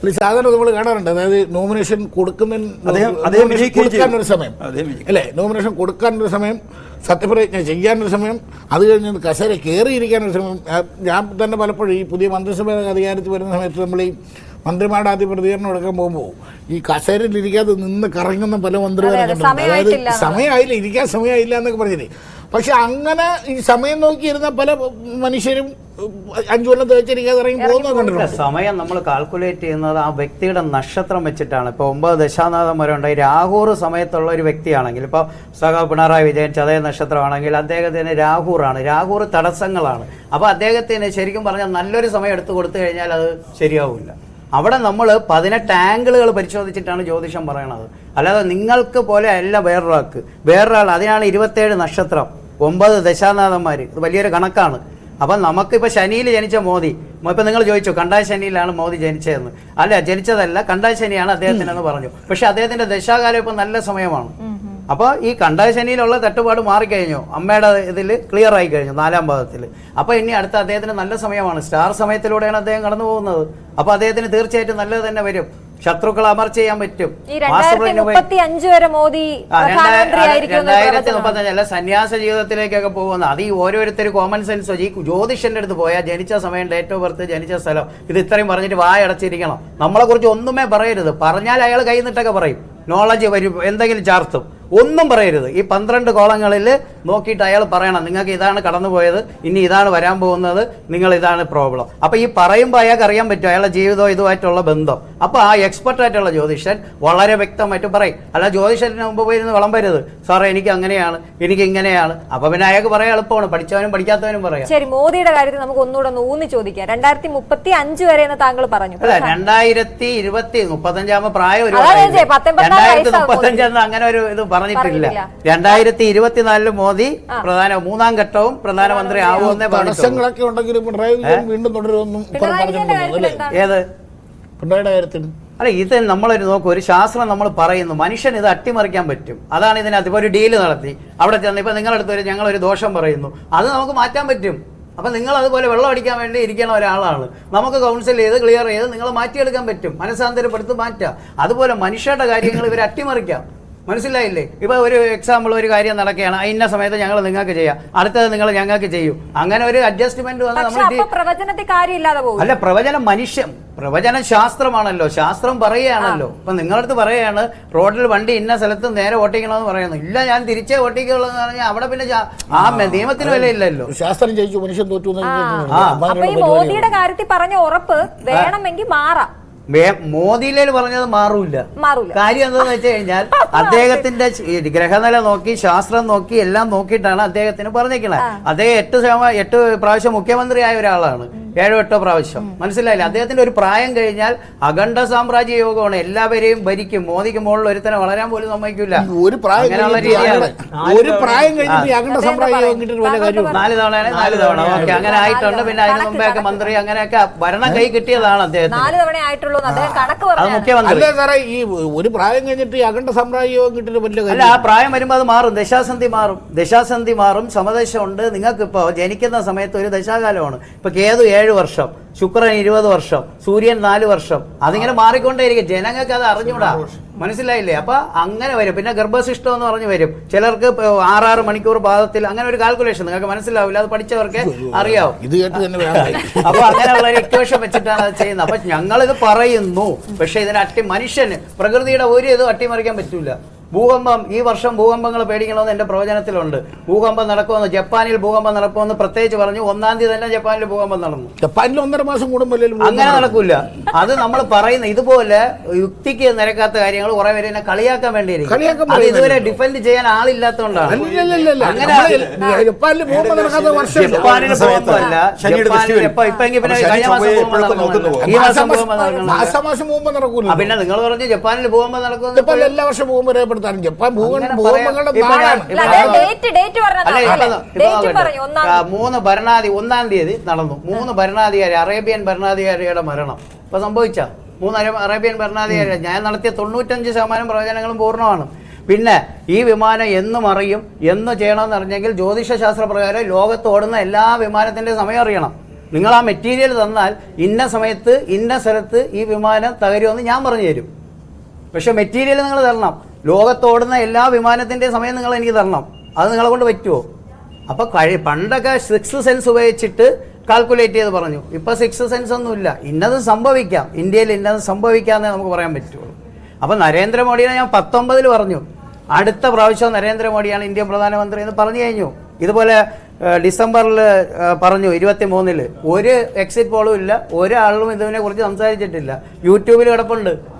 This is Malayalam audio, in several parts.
അല്ല, സാധാരണ നമ്മൾ കാണാറുണ്ട്. അതായത് നോമിനേഷൻ കൊടുക്കുന്ന. ഒരു സമയം. അല്ലേ? നോമിനേഷൻ കൊടുക്കാനൊരു സമയം സത്യപ്രതിജ്ഞ ചെയ്യാനൊരു സമയം അത് കഴിഞ്ഞ് കസേര കയറിയിരിക്കാനൊരു സമയം. ഞാൻ തന്നെ പലപ്പോഴും ഈ പുതിയ മന്ത്രിസഭ അധികാരത്തിൽ വരുന്ന സമയത്ത് നമ്മൾ ഈ മന്ത്രിമാരുടെ ആദ്യ പ്രതികരണം എടുക്കാൻ പോകുമ്പോൾ ഈ കസേരയിൽ ഇരിക്കാതെ നിന്ന് കറങ്ങുന്ന പല മന്ത്രിമാരെ കണ്ടു അതായത് സമയമായില്ല ഇരിക്കാൻ സമയമായില്ല എന്നൊക്കെ പറഞ്ഞില്ലേ? പക്ഷെ അങ്ങനെ ഈ സമയം നോക്കിയിരുന്ന പല മനുഷ്യരും അഞ്ചു കൊല്ലം തേച്ചിരിക്കാതെ ഇറങ്ങി പോകുന്നത് സമയം നമ്മൾ കാൽക്കുലേറ്റ് ചെയ്യുന്നത് ആ വ്യക്തിയുടെ നക്ഷത്രം വെച്ചിട്ടാണ്. ഇപ്പോൾ ഒമ്പത് ദശാനാഥം വരെ ഉണ്ട്. ഈ രാഹൂർ സമയത്തുള്ള ഒരു വ്യക്തിയാണെങ്കിൽ ഇപ്പോൾ സഹ പിണറായി വിജയൻ ചതയ നക്ഷത്രമാണെങ്കിൽ അദ്ദേഹത്തിന് രാഹൂറാണ്. രാഹൂർ തടസ്സങ്ങളാണ്. അപ്പോൾ അദ്ദേഹത്തിന് ശരിക്കും പറഞ്ഞാൽ നല്ലൊരു സമയം എടുത്തു കൊടുത്തു കഴിഞ്ഞാൽ അത് ശരിയാവില്ല. അവിടെ നമ്മൾ പതിനെട്ട് ആംഗിളുകൾ പരിശോധിച്ചിട്ടാണ് ജ്യോതിഷം പറയണത്. അല്ലാതെ നിങ്ങൾക്ക് പോലെ അല്ല വേറൊരാൾക്ക്. വേറൊരാൾ അതിനാണ് ഇരുപത്തേഴ് നക്ഷത്രം. ഒമ്പത് ദശാനാഥന്മാർ ഇത് വലിയൊരു കണക്കാണ്. അപ്പം നമുക്കിപ്പോൾ ശനിയിൽ ജനിച്ച മോദി. ഇപ്പം നിങ്ങൾ ചോദിച്ചു കണ്ടായ ശനിയിലാണ് മോദി ജനിച്ചതെന്ന്. അല്ല ജനിച്ചതല്ല കണ്ടായ ശനിയാണ് അദ്ദേഹത്തിനെന്ന് പറഞ്ഞു. പക്ഷെ അദ്ദേഹത്തിന്റെ ദശാകാലം ഇപ്പം നല്ല സമയമാണ്. അപ്പോൾ ഈ കണ്ടായ ശനിയിലുള്ള തട്ടുപാട് മാറിക്കഴിഞ്ഞു. അമ്മയുടെ ഇതിൽ ക്ലിയർ ആയി കഴിഞ്ഞു നാലാം ഭാഗത്തിൽ അപ്പോൾ ഇനി അടുത്ത അദ്ദേഹത്തിന് നല്ല സമയമാണ്. സ്റ്റാർ സമയത്തിലൂടെയാണ് അദ്ദേഹം കടന്നു പോകുന്നത് അപ്പോൾ അദ്ദേഹത്തിന് തീർച്ചയായിട്ടും നല്ലത് തന്നെ വരും. ശത്രുക്കളെ അമർച്ച ചെയ്യാൻ പറ്റും. രണ്ടായിരത്തി അല്ല സന്യാസ ജീവിതത്തിലേക്കൊക്കെ പോകുന്ന അത് ഈ ഓരോരുത്തർ കോമൺ സെൻസ് ഈ ജ്യോതിഷന്റെ അടുത്ത് പോയാൽ ജനിച്ച സമയം ഡേറ്റ് ഓഫ് ബർത്ത് ജനിച്ച സ്ഥലം ഇത് ഇത്രയും പറഞ്ഞിട്ട് വായടച്ചിരിക്കണം നമ്മളെ കുറിച്ച് ഒന്നുമേ പറയരുത്. പറഞ്ഞാൽ അയാൾ കൈ നിട്ടൊക്കെ പറയും. നോളജ് വരും എന്തെങ്കിലും ചാർത്തും. ഒന്നും പറയരുത്. ഈ പന്ത്രണ്ട് കോളങ്ങളിൽ നോക്കിയിട്ട് അയാൾ പറയണം നിങ്ങൾക്ക് ഇതാണ് കടന്നുപോയത് ഇനി ഇതാണ് വരാൻ പോകുന്നത് നിങ്ങൾ ഇതാണ് പ്രോബ്ലം അപ്പൊ ഈ പറയുമ്പോൾ അയാൾക്ക് അറിയാൻ പറ്റും അയാളുടെ ജീവിതവും ഇതുമായിട്ടുള്ള ബന്ധം. അപ്പൊ ആ എക്സ്പെർട്ട് ആയിട്ടുള്ള ജ്യോതിഷൻ വളരെ വ്യക്തമായിട്ട് പറയും. അല്ല ജ്യോതിഷത്തിന് മുമ്പ് പോയി ഇരുന്ന് വിളമ്പരുത് സാറേ എനിക്ക് അങ്ങനെയാണ് എനിക്ക് ഇങ്ങനെയാണ്. അപ്പൊ പിന്നെ അയാൾക്ക് പറയാൻ എളുപ്പമാണ്. പഠിച്ചവനും പഠിക്കാത്തവനും പറയാം. ശരി മോദിയുടെ കാര്യത്തിൽ നമുക്ക് ഒന്നുകൂടെ ഒന്ന് ഊന്നി ചോദിക്കാം. രണ്ടായിരത്തി മുപ്പത്തി അഞ്ച് വരെ എന്ന് താങ്കൾ പറഞ്ഞു. അല്ല രണ്ടായിരത്തി ഇരുപത്തി മുപ്പത്തഞ്ചാമ പ്രായം ഒരു രണ്ടായിരത്തി മുപ്പത്തഞ്ചെന്ന് അങ്ങനെ ഒരു ഇത് പറഞ്ഞിട്ടില്ല. രണ്ടായിരത്തി ഇരുപത്തിനാലിൽ മോദി പ്രധാന മൂന്നാം ഘട്ടവും പ്രധാനമന്ത്രി ആവുമെന്നേ പറഞ്ഞു തടസ്സങ്ങളൊക്കെ ഉണ്ടെങ്കിലും പിണറായി വീണ്ടും തുടരുമെന്നും ഏത്? പിണറായിയുടെ കാര്യത്തിൽ അല്ല ഇത് നമ്മളൊരു നോക്കും ഒരു ശാസ്ത്രം നമ്മൾ പറയുന്നു. മനുഷ്യൻ ഇത് അട്ടിമറിക്കാൻ പറ്റും. അതാണ് ഇതിനകത്ത് ഇപ്പൊ ഒരു ഡീൽ നടത്തി. അവിടെ ചെന്ന് ഇപ്പൊ നിങ്ങളടുത്ത് ഒരു ഞങ്ങൾ ഒരു ദോഷം പറയുന്നു. അത് നമുക്ക് മാറ്റാൻ പറ്റും. അപ്പൊ നിങ്ങൾ അതുപോലെ വെള്ളം അടിക്കാൻ വേണ്ടി ഇരിക്കുന്ന ഒരാളാണ്. നമുക്ക് കൗൺസിൽ ചെയ്ത് ക്ലിയർ ചെയ്ത് നിങ്ങൾ മാറ്റിയെടുക്കാൻ പറ്റും. മനസ്സാന്തരപ്പെടുത്ത് മാറ്റാം. അതുപോലെ മനുഷ്യരുടെ കാര്യങ്ങൾ ഇവർ അട്ടിമറിക്കാം. മനസ്സിലായില്ലേ? ഇപ്പൊ ഒരു എക്സാമ്പിൾ ഒരു കാര്യം നടക്കുകയാണ്. ആ, ഇന്ന സമയത്ത് ഞങ്ങൾ നിങ്ങൾക്ക് ചെയ്യാം. അടുത്തത് നിങ്ങൾ ഞങ്ങൾക്ക് ചെയ്യൂ. അങ്ങനെ ഒരു അഡ്ജസ്റ്റ്മെന്റ് വന്ന് നമ്മൾ അപ്പൊ പ്രവചനത്തിൽ കാര്യമില്ലാതെ പോകും. അല്ല പ്രവചനം മനുഷ്യൻ പ്രവചനം ശാസ്ത്രമാണല്ലോ. ശാസ്ത്രം പറയുകയാണല്ലോ. ഇപ്പൊ നിങ്ങളടുത്ത് പറയുകയാണ് റോഡിൽ വണ്ടി ഇന്ന സ്ഥലത്ത് നേരെ ഓട്ടിക്കണമെന്ന് പറയുന്നു. ഇല്ല ഞാൻ തിരിച്ചേ ഓട്ടിക്കുള്ളൂ എന്ന് പറഞ്ഞാൽ അവിടെ പിന്നെ ആ നിയമത്തിന് നിയമത്തിന് വിലയില്ലല്ലോ. ശാസ്ത്രം ജയിച്ചു മനുഷ്യൻ തോറ്റു. മോദിയുടെ കാര്യത്തിൽ പറഞ്ഞ ഉറപ്പ് വേണമെങ്കിൽ മാറാം. മോദിയിലേൽ പറഞ്ഞത് മാറൂല. കാര്യം എന്താന്ന് വെച്ച് കഴിഞ്ഞാൽ അദ്ദേഹത്തിന്റെ ഗ്രഹനില നോക്കി ശാസ്ത്രം നോക്കി എല്ലാം നോക്കിയിട്ടാണ് അദ്ദേഹത്തിന് പറഞ്ഞേക്കണത് അദ്ദേഹം എട്ട് ശതമാനം എട്ട് പ്രാവശ്യം മുഖ്യമന്ത്രിയായ ഒരാളാണ്. ഏഴോ എട്ടോ പ്രാവശ്യം. മനസ്സിലായില്ലേ? അദ്ദേഹത്തിന്റെ ഒരു പ്രായം കഴിഞ്ഞാൽ അഖണ്ഡ സാമ്രാജ്യ യോഗമാണ് എല്ലാവരെയും ഭരിക്കും. മോദിക്ക് മുകളിൽ ഒരുത്തനെ വളരാൻ പോലും സമ്മതിക്കില്ല ഒരു പ്രായം ഒരു പ്രായം അഖണ്ഡ വല്ല കാര്യമുണ്ടോ? നാല് തവണ നാല് തവണ. ഓക്കെ അങ്ങനെ ആയിട്ടുണ്ട്. പിന്നെ അതിന് മുമ്പേ ഒക്കെ മന്ത്രി അങ്ങനെയൊക്കെ ഭരണം കൈ കിട്ടിയതാണ് അദ്ദേഹത്തിന്. നാല് തവണ ആയിട്ടുള്ളൂ അദ്ദേഹം അത് മുഖ്യമന്ത്രി. ഈ ഒരു പ്രായം കഴിഞ്ഞിട്ട് ഈ അഖണ്ഡ കിട്ടിയിട്ട് വലിയ അല്ല ആ പ്രായം വരുമ്പോൾ അത് മാറും. ദശാസന്ധി മാറും. ദശാസന്ധി മാറും. സമദശമുണ്ട്. നിങ്ങൾക്ക് ഇപ്പൊ ജനിക്കുന്ന സമയത്ത് ഒരു ദശാകാലമാണ്. ഇപ്പൊ കേതു ഏഴ് വർഷം ശുക്രൻ ഇരുപത് വർഷം സൂര്യൻ നാല് വർഷം. അതിങ്ങനെ മാറിക്കൊണ്ടേയിരിക്കും. ജനങ്ങൾക്ക് അത് അറിഞ്ഞൂടാ. മനസ്സിലായില്ലേ? അപ്പൊ അങ്ങനെ വരും. പിന്നെ ഗർഭശിഷ്ടം എന്ന് പറഞ്ഞു വരും. ചിലർക്ക് ആറാറ് മണിക്കൂർ പാദത്തിൽ അങ്ങനെ ഒരു കാൽക്കുലേഷൻ നിങ്ങൾക്ക് മനസ്സിലാവില്ല. അത് പഠിച്ചവർക്ക് അറിയാവും. ഇത് കേട്ട് തന്നെ അപ്പൊ അങ്ങനെയുള്ള ഒരു ഇക്വേഷൻ വെച്ചിട്ടാണ് അത് ചെയ്യുന്നത്. അപ്പൊ ഞങ്ങളിത് പറയുന്നു. പക്ഷെ ഇതിന് അട്ടി മനുഷ്യന് പ്രകൃതിയുടെ ഒരു ഇതും അട്ടിമറിക്കാൻ പറ്റൂല. ഭൂകമ്പം ഈ വർഷം ഭൂകമ്പങ്ങൾ പേടിക്കണമെന്ന് എന്റെ പ്രവചനത്തിലുണ്ട്. ഭൂകമ്പം നടക്കുമെന്ന് ജപ്പാനിൽ ഭൂകമ്പം നടക്കുമെന്ന് പ്രത്യേകിച്ച് പറഞ്ഞു. ഒന്നാം തീയതി തന്നെ ജപ്പാനിൽ ഭൂകമ്പം നടന്നു. ജപ്പാനിൽ ഒന്നര മാസം കൂടുമ്പോൾ അങ്ങനെ നടക്കൂല. അത് നമ്മൾ പറയുന്ന ഇതുപോലെ യുക്തിക്ക് നിരക്കാത്ത കാര്യങ്ങൾ കുറെ പേര് എന്നെ കളിയാക്കാൻ വേണ്ടി കളിയാക്കാൻ അത്. ഇതുവരെ ഡിഫെൻഡ് ചെയ്യാൻ ആളില്ലാത്തതുകൊണ്ടാണ് അങ്ങനെ ജപ്പാനിൽ ഭൂകമ്പം ഈ മാസം ഭൂകമ്പം പിന്നെ നിങ്ങൾ പറഞ്ഞു ജപ്പാനിൽ ഭൂകമ്പം നടക്കുമെന്ന് ജപ്പാനിൽ എല്ലാ വർഷം പോകുമ്പോൾ രേഖപ്പെടുത്താനും ജപ്പാൻ ഭൂഖണ്ഡം ഭൂകമ്പങ്ങളുടെ മൂന്ന് ഭരണാധി ഒന്നാം തീയതി നടന്നു. മൂന്ന് ഭരണാധികാരി അറേബ്യൻ ഭരണാധികാരിയുടെ മരണം. ഇപ്പൊ സംഭവിച്ച? മൂന്ന് അറേബ്യൻ ഭരണാധികാരി ഞാൻ നടത്തിയ തൊണ്ണൂറ്റഞ്ച് ശതമാനം പ്രവചനങ്ങളും പൂർണമാണ്. പിന്നെ ഈ വിമാനം എന്നും അറിയും എന്ന് ചെയ്യണമെന്ന് അറിഞ്ഞെങ്കിൽ ജ്യോതിഷ ശാസ്ത്ര പ്രകാരം ലോകത്ത് ഓടുന്ന എല്ലാ വിമാനത്തിന്റെ സമയം അറിയണം. നിങ്ങൾ ആ മെറ്റീരിയൽ തന്നാൽ ഇന്ന സമയത്ത് ഇന്ന സ്ഥലത്ത് ഈ വിമാനം തകരുമെന്ന് ഞാൻ പറഞ്ഞു തരും. പക്ഷെ മെറ്റീരിയൽ നിങ്ങൾ തരണം. ലോകത്തോടുന്ന എല്ലാ വിമാനത്തിന്റെ സമയം നിങ്ങൾ എനിക്ക് തരണം. അത് നിങ്ങളെ കൊണ്ട് പറ്റുമോ അപ്പോൾ കഴി പണ്ടൊക്കെ സിക്സ് സെൻസ് ഉപയോഗിച്ചിട്ട് കാൽക്കുലേറ്റ് ചെയ്ത് പറഞ്ഞു. ഇപ്പൊ സിക്സ് സെൻസ് ഒന്നുമില്ല. ഇന്നത് സംഭവിക്കാം. ഇന്ത്യയിൽ ഇന്നത് സംഭവിക്കാന്നേ നമുക്ക് പറയാൻ പറ്റുള്ളൂ. അപ്പൊ നരേന്ദ്രമോദിയെ ഞാൻ പത്തൊമ്പതിൽ പറഞ്ഞു. അടുത്ത പ്രാവശ്യം നരേന്ദ്രമോദിയാണ് ഇന്ത്യൻ പ്രധാനമന്ത്രി എന്ന് പറഞ്ഞു കഴിഞ്ഞു. ഇതുപോലെ ഡിസംബറിൽ പറഞ്ഞു ഇരുപത്തി മൂന്നിൽ ഒരു എക്സിറ്റ് പോളും ഇല്ല. ഒരാളും ഇതിനെ കുറിച്ച് സംസാരിച്ചിട്ടില്ല. യൂട്യൂബിൽ കിടപ്പുണ്ട്.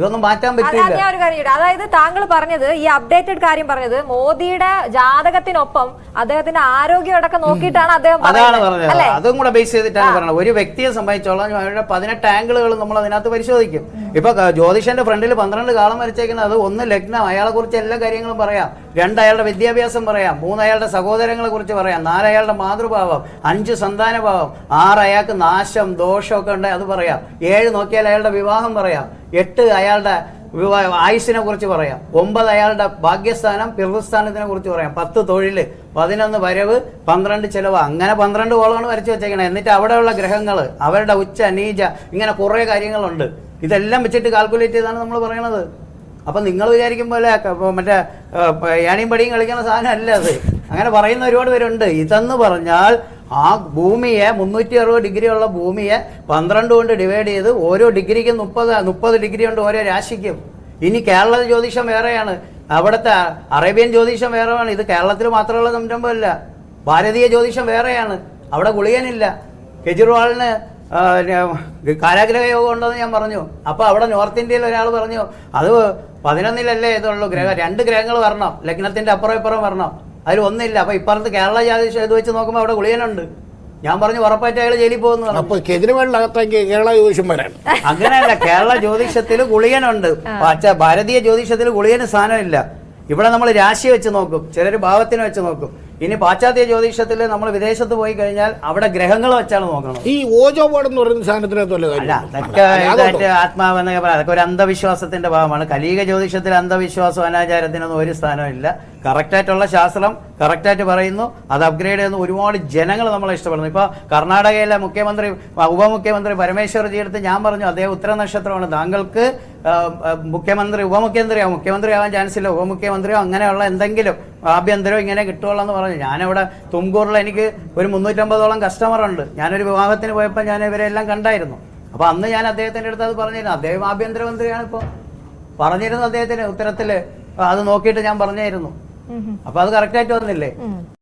ഇതൊന്നും മാറ്റാൻ പറ്റില്ല ഞാൻ ഒരു കാര്യം? അതായത് താങ്കൾ പറഞ്ഞത് ഈ അപ്ഡേറ്റഡ് കാര്യം പറഞ്ഞത് മോദിയുടെ ജാതകത്തിനൊപ്പം അദ്ദേഹത്തിന്റെ ആരോഗ്യം അടക്കം നോക്കിയിട്ടാണ് അദ്ദേഹം അതാണ് പറഞ്ഞത്. അതും കൂടെ ബേസ് ചെയ്തിട്ടാണ് പറഞ്ഞത്. ഒരു വ്യക്തിയെ സംബന്ധിച്ചോളം അവരുടെ പതിനെട്ട് ആംഗിളുകൾ നമ്മൾ അതിനകത്ത് പരിശോധിക്കും. ഇപ്പൊ ജ്യോതിഷന്റെ ഫ്രണ്ടിൽ പന്ത്രണ്ട് കാളം വരച്ചേക്കുന്നത് അത് ഒന്ന് ലഗ്നം അയാളെ കുറിച്ച് എല്ലാ കാര്യങ്ങളും പറയാം. രണ്ട് അയാളുടെ വിദ്യാഭ്യാസം പറയാം. മൂന്ന് അയാളുടെ സഹോദരങ്ങളെ കുറിച്ച് പറയാം. നാല് അയാളുടെ മാതൃഭാവം. അഞ്ച് സന്താനഭാവം. ആറ് അയാൾക്ക് നാശം ദോഷമൊക്കെ ഉണ്ട് അത് പറയാം. ഏഴ് നോക്കിയാൽ അയാളുടെ വിവാഹം പറയാം. എട്ട് അയാളുടെ വിവാഹ ആയുസിനെ കുറിച്ച് പറയാം. ഒമ്പത് അയാളുടെ ഭാഗ്യസ്ഥാനം പിതൃസ്ഥാനത്തിനെ കുറിച്ച് പറയാം. പത്ത് തൊഴിൽ പതിനൊന്ന് വരവ് പന്ത്രണ്ട് ചെലവ്. അങ്ങനെ പന്ത്രണ്ട് കോളമാണ് വരച്ചു വെച്ചേക്കണേ. എന്നിട്ട് അവിടെയുള്ള ഗ്രഹങ്ങൾ അവരുടെ ഉച്ച നീച ഇങ്ങനെ കുറേ കാര്യങ്ങളുണ്ട്. ഇതെല്ലാം വെച്ചിട്ട് കാൽക്കുലേറ്റ് ചെയ്താണ് നമ്മൾ പറയണത്. അപ്പൊ നിങ്ങൾ വിചാരിക്കും പോലെ മറ്റേ ഏണിയും പടിയും കളിക്കുന്ന സാധനം അല്ല അത്. അങ്ങനെ പറയുന്ന ഒരുപാട് പേരുണ്ട്. ഇതെന്ന് പറഞ്ഞാൽ ആ ഭൂമിയെ മുന്നൂറ്റി അറുപത് ഡിഗ്രി ഉള്ള ഭൂമിയെ പന്ത്രണ്ട് കൊണ്ട് ഡിവൈഡ് ചെയ്ത് ഓരോ ഡിഗ്രിക്കും മുപ്പത് മുപ്പത് ഡിഗ്രി ഉണ്ട് ഓരോ രാശിക്കും. ഇനി കേരള ജ്യോതിഷം വേറെയാണ്. അവിടുത്തെ അറേബ്യൻ ജ്യോതിഷം വേറെയാണ്. ഇത് കേരളത്തിൽ മാത്രമുള്ള സംരംഭമല്ല. ഭാരതീയ ജ്യോതിഷം വേറെയാണ്. അവിടെ ഗുളിയനില്ല കെജ്രിവാളിന് കാരാഗ്രഹ യോഗം ഉണ്ടെന്ന് ഞാൻ പറഞ്ഞു. അപ്പൊ അവിടെ നോർത്ത് ഇന്ത്യയിൽ ഒരാൾ പറഞ്ഞു അത് പതിനൊന്നിലല്ലേ ഇതുള്ളൂ ഗ്രഹം രണ്ട് ഗ്രഹങ്ങൾ വരണം ലഗ്നത്തിന്റെ അപ്പുറം ഇപ്പുറം വരണം അതിൽ ഒന്നില്ല. അപ്പൊ ഇപ്പുറത്ത് കേരള ജാതി ഇത് വെച്ച് നോക്കുമ്പോൾ അവിടെ ഗുളിയനുണ്ട് ഞാൻ പറഞ്ഞു ഉറപ്പായിട്ട് അയാൾ ജയിലിൽ പോകുന്നു പറഞ്ഞു. അപ്പൊ കേജ്രിവാളിനകത്തേക്ക് കേരള ജ്യോതിഷം വരാൻ അങ്ങനെയല്ല കേരള ജ്യോതിഷത്തിൽ ഗുളിയനുണ്ട് പക്ഷേ ഭാരതീയ ജ്യോതിഷത്തിൽ ഗുളിയന് സ്ഥാനമില്ല. ഇവിടെ നമ്മൾ രാശി വെച്ച് നോക്കും ചിലർ ഭാവത്തിന് വെച്ച് നോക്കും. ഇനി പാശ്ചാത്യ ജ്യോതിഷത്തിൽ നമ്മൾ വിദേശത്ത് പോയി കഴിഞ്ഞാൽ അവിടെ ഗ്രഹങ്ങൾ വെച്ചാണ് നോക്കണം. ഈ ഓജോ ബോർഡ് എന്ന് പറയുന്ന സാധനത്തിനെ ആത്മാവെന്നൊക്കെ പറയാം. അതൊക്കെ ഒരു അന്ധവിശ്വാസത്തിന്റെ ഭാഗമാണ്. കലീക ജ്യോതിഷത്തിൽ അന്ധവിശ്വാസം അനാചാരത്തിനൊന്നും ഒരു സ്ഥാനമില്ല കറക്റ്റായിട്ടുള്ള ശാസ്ത്രം കറക്റ്റായിട്ട് പറയുന്നു അത് അപ്ഗ്രേഡ് ചെയ്യുന്ന. ഒരുപാട് ജനങ്ങൾ നമ്മളെ ഇഷ്ടപ്പെടുന്നു. ഇപ്പോൾ കർണാടകയിലെ മുഖ്യമന്ത്രി ഉപമുഖ്യമന്ത്രി പരമേശ്വർജി അടുത്ത് ഞാൻ പറഞ്ഞു അദ്ദേഹം ഉത്തര നക്ഷത്രമാണ് താങ്കൾക്ക് മുഖ്യമന്ത്രി ഉപമുഖ്യമന്ത്രിയോ മുഖ്യമന്ത്രി ആവാൻ ചാൻസ് ഇല്ല. ഉപമുഖ്യമന്ത്രിയോ അങ്ങനെയുള്ള എന്തെങ്കിലും ആഭ്യന്തരോ ഇങ്ങനെ കിട്ടുള്ളൂ എന്ന് പറഞ്ഞു. ഞാനിവിടെ തുംകൂറിൽ എനിക്ക് ഒരു മുന്നൂറ്റമ്പതോളം കസ്റ്റമർ ഉണ്ട്. ഞാനൊരു വിവാഹത്തിന് പോയപ്പോൾ ഞാൻ ഇവരെല്ലാം കണ്ടായിരുന്നു. അപ്പൊ അന്ന് ഞാൻ അദ്ദേഹത്തിന്റെ അടുത്ത് അത് പറഞ്ഞിരുന്നു. അദ്ദേഹം ആഭ്യന്തരമന്ത്രിയാണ് ഇപ്പോൾ പറഞ്ഞിരുന്നു അദ്ദേഹത്തിന് ഉത്തരത്തിൽ. അത് നോക്കിയിട്ട് ഞാൻ പറഞ്ഞായിരുന്നു. അപ്പൊ അത് കറക്റ്റ് ആയിട്ട് വന്നില്ലേ